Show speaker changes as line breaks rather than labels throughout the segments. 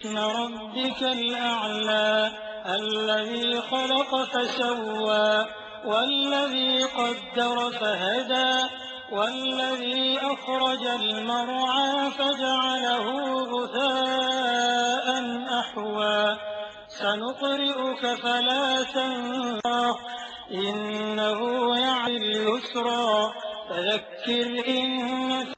اسم ربك الأعلى الذي خلق فسوى والذي قدر فهدى والذي أخرج المرعى فجعله غثاء أحوى. سنقرئك فلا تنسى إنه يعي اليسرى. فذكر إن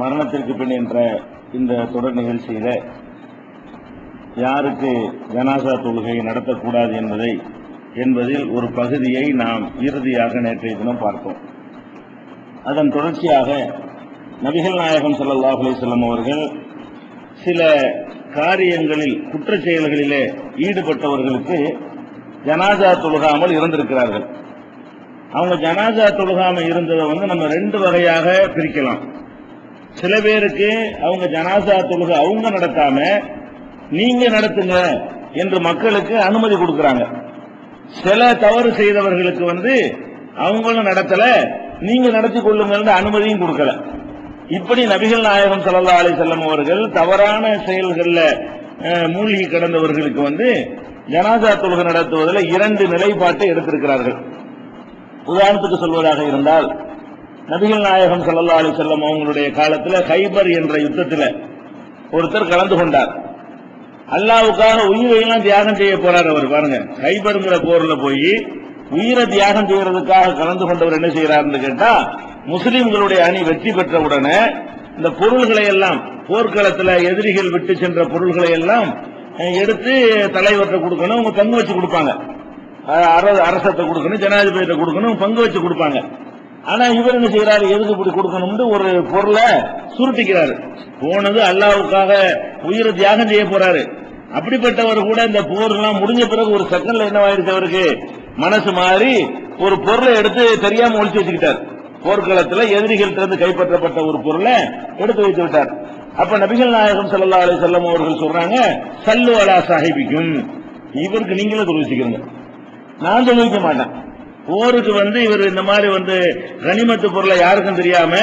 மரணத்திற்கு பின் என்ற இந்த தொடர் நிகழ்ச்சியில யாருக்கு ஜனாசா தொழுகை நடத்தக்கூடாது என்பதை என்பதில் ஒரு பகுதியை நாம் இறுதியாக நேற்றைய தினம் பார்த்தோம். அதன் தொடர்ச்சியாக நபிகள் நாயகம் சல்லாஹ் அலைஹி அவர்கள் சில காரியங்களில் குற்றச் செயல்களிலே ஈடுபட்டவர்களுக்கு ஜனாசா தொழுகாமல் இருந்திருக்கிறார்கள். அவங்க ஜனாசா தொழுகாமல் இருந்ததை வந்து நம்ம ரெண்டு வகையாக பிரிக்கலாம். சில பேருக்கு அவங்க ஜனாசா தொழுகை அவங்க நடத்தாம நீங்க நடத்துங்க என்று மக்களுக்கு அனுமதி கொடுக்கறாங்க. சில தவறு செய்தவர்களுக்கு வந்து அவங்களும் நடத்தல நீங்க நடத்தி கொள்ளுங்க அனுமதியும் கொடுக்கல. இப்படி நபிகள் நாயகம் சல்லா அலி செல்லம் அவர்கள் தவறான செயல்களில் மூழ்கி கிடந்தவர்களுக்கு வந்து ஜனாசா தொழுகை நடத்துவதில் இரண்டு நிலைப்பாட்டை எடுத்திருக்கிறார்கள். உதாரணத்துக்கு சொல்வதாக இருந்தால் நபிகள் நாயகம் சல்லா அலி செல்லம் அவங்களுடைய காலத்துல கைபர் என்ற யுத்தத்துல ஒருத்தர் கலந்து கொண்டார். அல்லாவுக்காக உயிரையெல்லாம் தியாகம் செய்ய போறார் அவர். பாருங்க கைபருங்கிற போர்ல போய் உயிரை தியாகம் செய்யறதுக்காக கலந்து கொண்டவர் என்ன செய்யறாருன்னு கேட்டா முஸ்லிம்களுடைய அணி வெற்றி பெற்ற உடனே இந்த பொருள்களை எல்லாம் போர்க்களத்துல எதிரிகள் விட்டு சென்ற பொருள்களை எல்லாம் எடுத்து தலைவர்கிட்ட கொடுக்கணும் அவங்க பங்கு வச்சு கொடுப்பாங்க. அரசத்தை கொடுக்கணும் ஜனாதிபதியிட்ட கொடுக்கணும் பங்கு வச்சு கொடுப்பாங்க. ஆனா இவர் என்ன செய்யறாரு? எதுக்கு இப்படி கொடுக்கணும்னு ஒரு பொருளை சுருட்டிக்கிறாரு. போனது அல்லாவுக்காக உயிரை தியாகம் செய்ய போறாரு. அப்படிப்பட்டவர் கூட இந்த போர் எல்லாம் முடிஞ்ச பிறகு ஒரு செகண்ட்ல என்ன ஆயிடுச்சு அவருக்கு? மனசு மாறி ஒரு பொருளை எடுத்து தெரியாம ஒழிச்சு வச்சுக்கிட்டார். போர்க்களத்துல எதிரிகள்ட்ட இருந்து கைப்பற்றப்பட்ட ஒரு பொருளை எடுத்து வைத்து விட்டார். அப்ப நபிகள் நாயகம் சல்லா அலி செல்லம் அவர்கள் சொல்றாங்க சல்லு அலா சாஹிபிக்கும். இவருக்கு நீங்களும் தொழுவிச்சுக்கிறீங்க. நான் தொழுவிக்க மாட்டேன். போருக்கு வந்து இவர் இந்த மாதிரி வந்து கனிமத்து பொருளை யாருக்கும் தெரியாம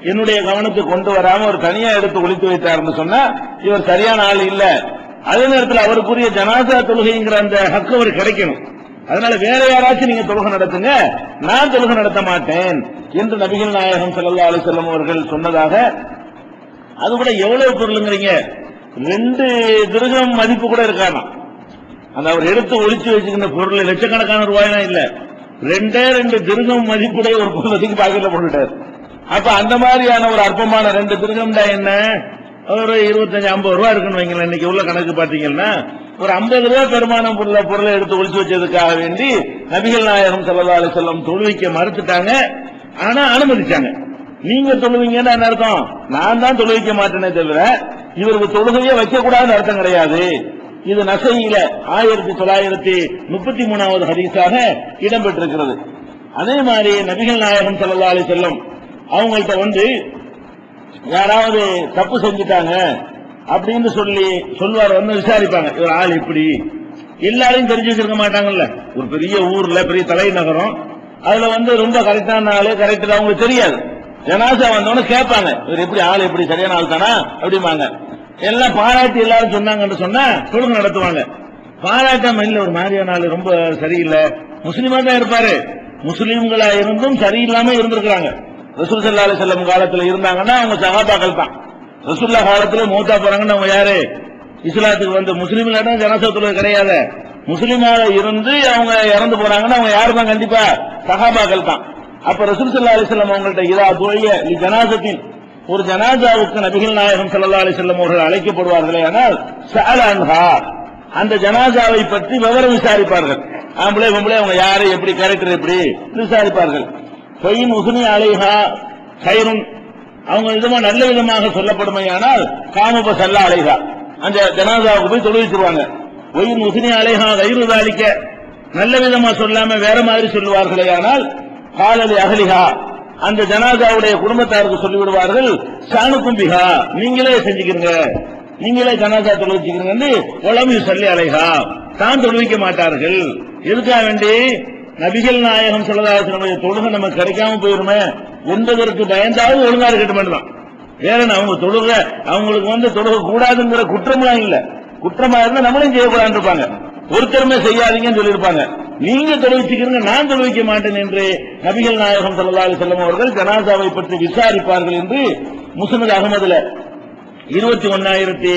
என்னுடைய கவனத்துக்கு கொண்டு வராம ஒரு தனியா எடுத்து ஒழித்து வைத்தார்னு சொன்னா இவர் சரியான ஆள் இல்ல. அதே நேரத்தில் அவருக்குரிய ஜனாதா தொழுகைங்கிற அந்த ஹக்கு அவர் கிடைக்கணும். அதனால வேற யாராச்சும் நீங்க தொழுகை நடத்துங்க. நான் தொழுகை நடத்த மாட்டேன் என்று நபிகள் நாயகம் செல்லல்லா அலைஹி அவர்கள் சொன்னதாக. அது கூட எவ்வளவு பொருளுங்கிறீங்க? ரெண்டு திருகம் மதிப்பு கூட இருக்கானா அந்த அவர் எடுத்து ஒழிச்சு வச்சுக்கிற பொருள் லட்சக்கணக்கான ரூபாயெல்லாம் இல்லை. ரெண்டே ரெண்டு திருகம் மதிப்புடைய ஒரு பொருள் வச்சுக்கு பாக்கெட்ல போட்டுட்டார் அப்ப அந்த மாதிரியான ஒரு அற்பமான ரெண்டு திருகம் தான் என்ன? ஒரு இருபத்தஞ்சு ஐம்பது ரூபா இருக்குன்னு வைங்களேன் இன்னைக்கு உள்ள கணக்கு பாத்தீங்கன்னா ஒரு ஐம்பது ரூபா பெருமானம் உள்ள பொருளை எடுத்து ஒழிச்சு வச்சதுக்காக வேண்டி நபிகள் நாயகம் செல்லதா அலி செல்லம் தொழுவிக்க மறுத்துட்டாங்க. ஆனா அனுமதிச்சாங்க. நீங்க தொழுவீங்கன்னு என்ன அர்த்தம்? நான் தான் தொழுவிக்க மாட்டேனே தவிர இவருக்கு தொழுகையே வைக்க கூடாதுன்னு அர்த்தம் கிடையாது. இது நசையில ஆயிரத்தி தொள்ளாயிரத்தி முப்பத்தி மூணாவது ஹதீஸாக இடம்பெற்றிருக்கிறது. அதே மாதிரி நபிகள் நாயகம் ஸல்லல்லாஹு அலைஹி அவங்கள்ட்ட வந்து யாராவது தப்பு செஞ்சுட்டாங்க அப்படின்னு சொல்லி சொல்வார் வந்து விசாரிப்பாங்க. இவர் ஆள் இப்படி. எல்லாரையும் தெரிஞ்சு வச்சிருக்க மாட்டாங்கல்ல. ஒரு பெரிய ஊர்ல பெரிய தலைநகரம் அதுல வந்து ரொம்ப கரெக்டான ஆளு கரெக்ட் அவங்களுக்கு தெரியாது. ஜனாசா வந்தவொடனே கேட்பாங்க இவர் எப்படி ஆள் எப்படி சரியான ஆள் தானா? அப்படிம்பாங்க. எல்லாம் பாராட்டி எல்லாரும் சொன்னாங்கன்னு சொன்னா தொழுகை நடத்துவாங்க. பாராட்டாம இல்ல ஒரு மாதிரியான ஆளு ரொம்ப சரியில்லை. முஸ்லீமா தான் இருப்பாரு. முஸ்லீம்களா இருந்தும் சரியில்லாம இருந்திருக்கிறாங்க. ரசூல் ஸல்லல்லாஹு அலைஹி வஸல்லம் காலத்துல இருந்தாங்கன்னா அவங்க சகாபாக்கள் தான். ரசூல்லா காலத்துல மூத்தா போறாங்கன்னு அவங்க யாரு? இஸ்லாத்துக்கு வந்து முஸ்லீம்ல தான் ஜனசத்துல கிடையாது. முஸ்லீமாக இருந்து அவங்க இறந்து போறாங்கன்னா அவங்க யாரு தான் கண்டிப்பா? சகாபாக்கள் தான். அப்ப ரசூல் சல்லா அலிஸ்லாம் அவங்கள்ட்ட இதா துழிய ஜனாசத்தின் ஒரு ஜனாஜாவுக்கு நபிகள் நாயகம் ஸல்லல்லாஹு அலி செல்லம் அவர்கள் அழைக்கப்படுவார்களே ஆனால் அந்த ஜனாஜாவை பற்றி விவரம் விசாரிப்பார்கள். ஆம்பளை பொம்பளை அவங்க யாரு எப்படி கேரக்டர் எப்படி விசாரிப்பார்கள். பொய் முகுனி அலைஹா கயிறும் அவங்க விதமா நல்ல விதமாக சொல்லப்படுமையானால் காமப சல்ல அலைஹா. அந்த ஜனாதாவுக்கு போய் தொழுவிச்சிருவாங்க ஒயின் முகுனி அலைஹா கயிறு தாளிக்க நல்ல விதமா சொல்லாம வேற மாதிரி சொல்லுவார்களே ஆனால் காலலி அகலிஹா. அந்த ஜனாதாவுடைய குடும்பத்தாருக்கு சொல்லிவிடுவார்கள் சாணு கும்பிகா நீங்களே செஞ்சுக்கிறீங்க நீங்களே ஜனாதா தொழுவிச்சுக்கிறீங்க உளவு சொல்லி அலைகா. தான் தொழுவிக்க மாட்டார்கள். எதுக்காக வேண்டி? நபிகள் நாயகம் சொல்லதாசனுடைய தொழுகை நமக்கு கிடைக்காம போயிருமே. என்பதற்கு பயந்தாவது ஒழுங்கா இருக்கட்டும் தான் வேற அவங்க தொழுக அவங்களுக்கு வந்து தொழுக கூடாதுங்கிற குற்றம்லாம் இல்ல. குற்றமா இருந்தா நம்மளும் செய்யக்கூடாது இருப்பாங்க. ஒருத்தருமே செய்யாதீங்கன்னு சொல்லியிருப்பாங்க. நீங்க தொழுவிச்சுக்கிறீங்க நான் தொழுவிக்க மாட்டேன் என்று நபிகள் நாயகம் ஸல்லல்லாஹு அலைஹி அவர்கள் ஜனாசாவை பற்றி விசாரிப்பார்கள் என்று முஸ்னத் அகமதுல இருபத்தி ஒன்னாயிரத்தி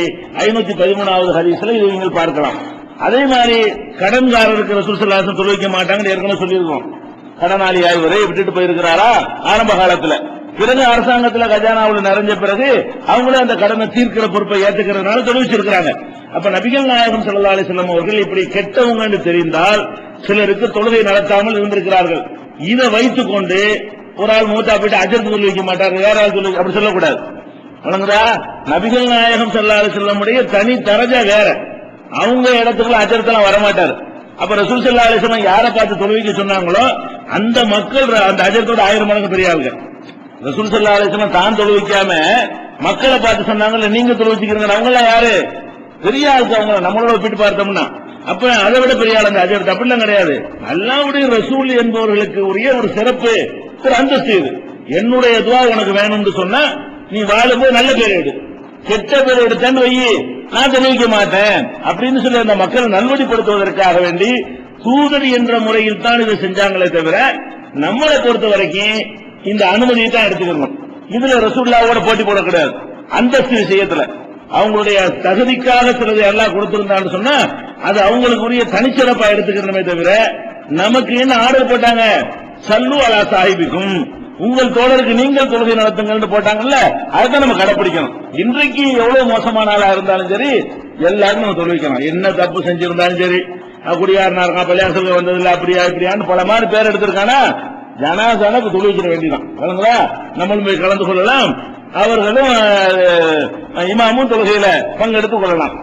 ஐநூத்தி பதிமூணாவது ஹதீஸ்ல இதை நீங்கள் பார்க்கலாம். அதே மாதிரி கடன்காரருக்கு ரசூல் ஸல்லல்லாஹு மாட்டாங்கன்னு ஏற்கனவே சொல்லியிருக்கோம் கடனாளி ஆய்வரை விட்டுட்டு போயிருக்கிறாரா? ஆரம்ப காலத்துல. பிறகு அரசாங்கத்தில் கஜானாவில் நிறைஞ்ச பிறகு அவங்களே அந்த கடனை தீர்க்கிற பொறுப்பை ஏற்றுக்கிறதுனால தொழுவிச்சிருக்கிறாங்க. அப்ப நபிகள் நாயகம் சல்லா அலைஹி வஸல்லம் அவர்கள் இப்படி கெட்டவங்கன்னு தெரிந்தால் சிலருக்கு தொழுகை நடத்தாமல் இருந்திருக்கிறார்கள். இதை வைத்துக் கொண்டு ஒரு ஆள் மூத்தா போயிட்டு அஜர் சொல்லி வைக்க மாட்டார் வேற ஆள் சொல்லி அப்படி சொல்லக்கூடாது. வணங்குதா நபிகள் நாயகம் சல்லா அலைஹி தனி தரஜா வேற. அவங்க இடத்துக்குள்ள அஜர்த்தெல்லாம் வரமாட்டார். அப்ப ரசூல் சல்லா அலிசல்லாம் யாரை பார்த்து தொழுவிக்க சொன்னாங்களோ அந்த மக்கள் அந்த அஜர்த்தோட ஆயிரம் மடங்கு பெரிய ஆளுங்க ரசூல் சல்லா அலிஸ்லாம் தான் தொழுவிக்காம மக்களை பார்த்து சொன்னாங்கல்ல நீங்க தொழுவிச்சுக்கிறீங்க அவங்க எல்லாம் யாரு? பெரிய ஆளுக்கு அவங்க நம்மளோட ஒப்பிட்டு பார்த்தோம்னா. அப்ப அதை விட பெரிய ஆள் அந்த அஜர்த் அப்படிலாம் கிடையாது. அல்லாவுடைய ரசூல் என்பவர்களுக்கு உரிய ஒரு சிறப்பு ஒரு அந்தஸ்து இது. என்னுடைய துவா உனக்கு வேணும்னு சொன்னா நீ வாழும்போது நல்ல பேர் எடு. கெட்ட பேர் எடுத்தேன்னு வை நான் தெரிவிக்க மாட்டேன். அப்படின்னு சொல்லி அந்த மக்களை நல்வழிப்படுத்துவதற்காக வேண்டி தூதர் என்ற முறையில் தான் இதை செஞ்சாங்களே தவிர நம்மளை பொறுத்த வரைக்கும் இந்த அனுமதியை தான் எடுத்துக்கணும். இதுல ரசூல்லாவோட போட்டி போடக்கூடாது அந்தஸ்து விஷயத்துல. அவங்களுடைய தகுதிக்காக சிலது எல்லாம் கொடுத்திருந்தான்னு சொன்னா அது அவங்களுக்குரிய தனிச்சிறப்பா எடுத்துக்கிறோமே தவிர நமக்கு என்ன ஆர்டர் போட்டாங்க? சல்லு அலா சாஹிபிக்கும். உங்கள் தோழருக்கு நீங்கள் தொழுகை நடத்துங்கள்னு போட்டாங்கல்ல அதுதான் நம்ம கடைபிடிக்கணும் இன்றைக்கு எவ்வளவு மோசமான ஆளா இருந்தாலும் சரி எல்லாரும் நம்ம தொழுவிக்கணும். என்ன தப்பு செஞ்சிருந்தாலும் சரி. அஹ் குடியாரனா இருக்கான் பள்ளியாசல் வந்ததில்ல அப்படியா இப்படியான்னு பல மாதிரி பேர் எடுத்திருக்கானா ஜனாசானுக்கு தொழுவிக்கிற வேண்டியதான் விளங்குதா? நம்மளும் போய் கலந்து கொள்ளலாம். அவர்களும் இமாமும் தொழுகையில பங்கெடுத்துக் கொள்ளலாம்.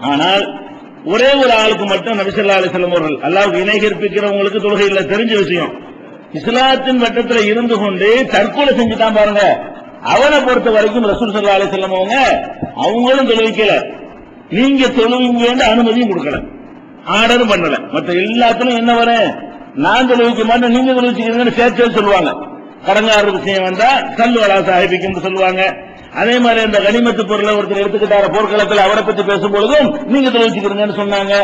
ஆனால் ஒரே ஒரு ஆளுக்கு மட்டும் நபிசல்லா அலிசல்லம் அவர்கள் அல்லாவுக்கு இணை கற்பிக்கிறவங்களுக்கு தொழுகையில் தெரிஞ்ச விஷயம். இஸ்லாத்தின் வட்டத்தில் இருந்து கொண்டு தற்கொலை செஞ்சுட்டான் பாருங்க. அவனை பொறுத்த வரைக்கும் ரசூல் சல்லா அலிசல்லம் அவங்க அவங்களும் தொழுவிக்கல நீங்க தொழுவீங்கன்னு அனுமதியும் கொடுக்கல. ஆர்டரும் பண்ணல. மற்ற எல்லாத்திலும் என்ன வரேன் நான் தொழுவிக்க மாட்டேன் நீங்க தொழுவிச்சுக்கிறீங்கன்னு சேர்த்து சொல்லுவாங்க. கடங்கார விஷயம் வந்தா கல் வளா சாஹிபிக்கும் சொல்லுவாங்க. அதே மாதிரி அந்த கனிமத்து பொருளை ஒருத்தர் எடுத்துக்கிட்டார போர்க்களத்தில் அவரை பத்தி பேசும்பொழுதும் நீங்க தொழிச்சுக்கிறீங்கன்னு சொன்னாங்க.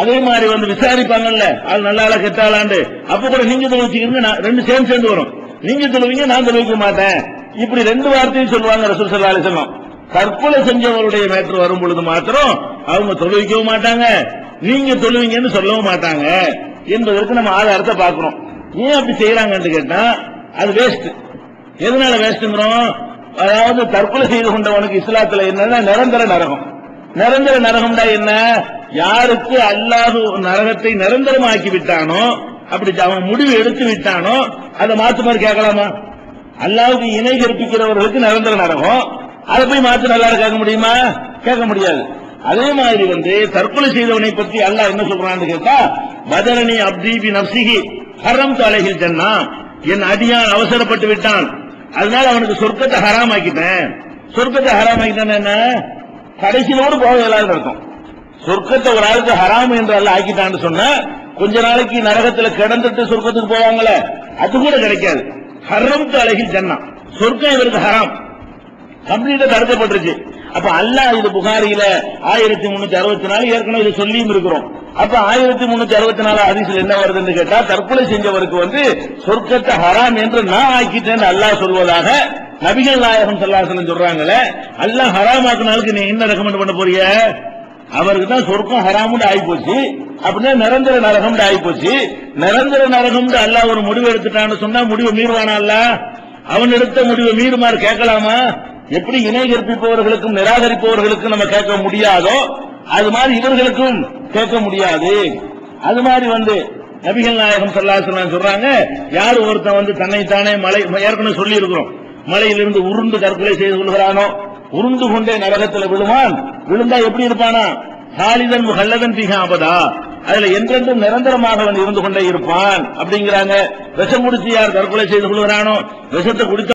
அதே மாதிரி வந்து விசாரிப்பாங்கல்ல அது நல்லால கெட்டாலாண்டு அப்ப கூட நீங்க தொழிச்சுக்கிறீங்க நான் ரெண்டு சேர்ந்து சேர்ந்து வரும். நீங்க தொழுவீங்க நான் தொழுவிக்க மாட்டேன். இப்படி ரெண்டு வார்த்தையும் சொல்லுவாங்க ரசூல் சல்லா அலிசல்லாம் தற்கொலை செஞ்சவருடைய மேற்று வரும் பொழுது மாத்திரம் அவங்க தொழுவிக்கவும் மாட்டாங்க. நீங்க தொழுவீங்கன்னு சொல்லவும் மாட்டாங்க. என்பதற்கு நம்ம ஆதாரத்தை பார்க்கிறோம் ஏன் அப்படி செய்யறாங்கன்னு கேட்டா அது வேஸ்ட் எதனால வேஸ்ட்ங்கிறோம் அதாவது தற்கொலை செய்து கொண்டவனுக்கு இஸ்லாத்துல என்னன்னா நிரந்தர நரகம். நிரந்தர நரகம்டா என்ன? யாருக்கு அல்லாஹ் நரகத்தை நிரந்தரமாக்கி விட்டானோ அப்படி அவன் முடிவு எடுத்து விட்டானோ அதை மாத்து மாதிரி கேட்கலாமா? அல்லாவுக்கு இணை கற்பிக்கிறவர்களுக்கு நிரந்தர நரகம். அதை போய் மாத்து நல்லா கேட்க முடியுமா? கேட்க முடியாது. அதே மாதிரி வந்து தற்கொலை செய்தவனை பற்றி அல்லாஹ் என்ன சொல்றான்னு கேட்டா மதரணி அப்தீபி நப்சிகி ஹரம் தலைகில் ஜன்னா. என் அடியான் அவசரப்பட்டு விட்டான். அதனால அவனுக்கு சொர்க்கத்தை ஹராமாக்கிட்டேன். சொர்க்கத்தை ஹராமாக்கிட்டேன் என்ன? கடைசியோடு போக எல்லாரும் இருக்கும் சொர்க்கத்தை ஒரு ஆளுக்கு ஹராம் என்று அல்ல ஆக்கிட்டான்னு சொன்ன கொஞ்ச நாளைக்கு நரகத்துல கிடந்துட்டு சொர்க்கத்துக்கு போவாங்களே அது கூட கிடைக்காது. ஹரம் அழகில் ஜன்னா. சொர்க்கம் இவருக்கு ஹராம். கம்ப்ளீட்டா தடுக்கப்பட்டுருச்சு. அப்ப அல்லாஹ் இது புகாரியில ஆயிரத்தி முன்னூத்தி அறுபத்தி நாலு ஏற்கனவே இது சொல்லியும் இருக்கிறோம். அப்ப ஆயிரத்தி முன்னூத்தி அறுபத்தி நாலு ஹதீஸ்ல என்ன வருதுன்னு கேட்டா தற்கொலை செஞ்சவருக்கு வந்து சொர்க்கத்தை ஹராம் என்று நான் ஆக்கிட்டேன்னு அல்லாஹ் சொல்வதாக நபிகள் நாயகம் சல்லாசலம் சொல்றாங்களே அல்லாஹ் ஹராமாக்குனாலுக்கு நீ என்ன ரெக்கமெண்ட் பண்ண போறீங்க அவருக்கு தான் சொர்க்கம் ஹராமுன்னு ஆகி போச்சு அப்படின்னா நிரந்தர நரகம்னு ஆகி போச்சு நிரந்தர நரகம்னு அல்லாஹ் ஒரு முடிவு எடுத்துட்டான்னு சொன்னா முடிவு மீறுவானா அல்ல? அவன் எடுத்த முடிவை மீறுமாறு கேட்கலாமா? எப்படி இணை கற்பிப்பவர்களுக்கும் நிராகரிப்பவர்களுக்கும் நம்ம கேட்க முடியாதோ அது மாதிரி இவர்களுக்கும் கேட்க முடியாது. அது மாதிரி வந்து நபிகள் நாயகம் சல்லாசலம் சொல்றாங்க யார் ஒருத்தன் வந்து தன்னைத்தானே மலை ஏற்கனவே சொல்லி இருக்கிறோம் மலையிலிருந்து உருண்டு தற்கொலை செய்து கொள்கிறானோ உருண்டு கொண்டே நரகத்தில் விழுவான் விழுந்தா எப்படி இருப்பானா? ஹாலிதன் முகல்லதன் பிகாபதா அதுல என்றென்றும் நிரந்தரமாக அவன் இருந்து கொண்டே இருப்பான். அப்படிங்கிறாங்க. விஷம் குடிச்சு யார் தற்கொலை செய்து கொள்கிறானோ விஷத்தை குடித்த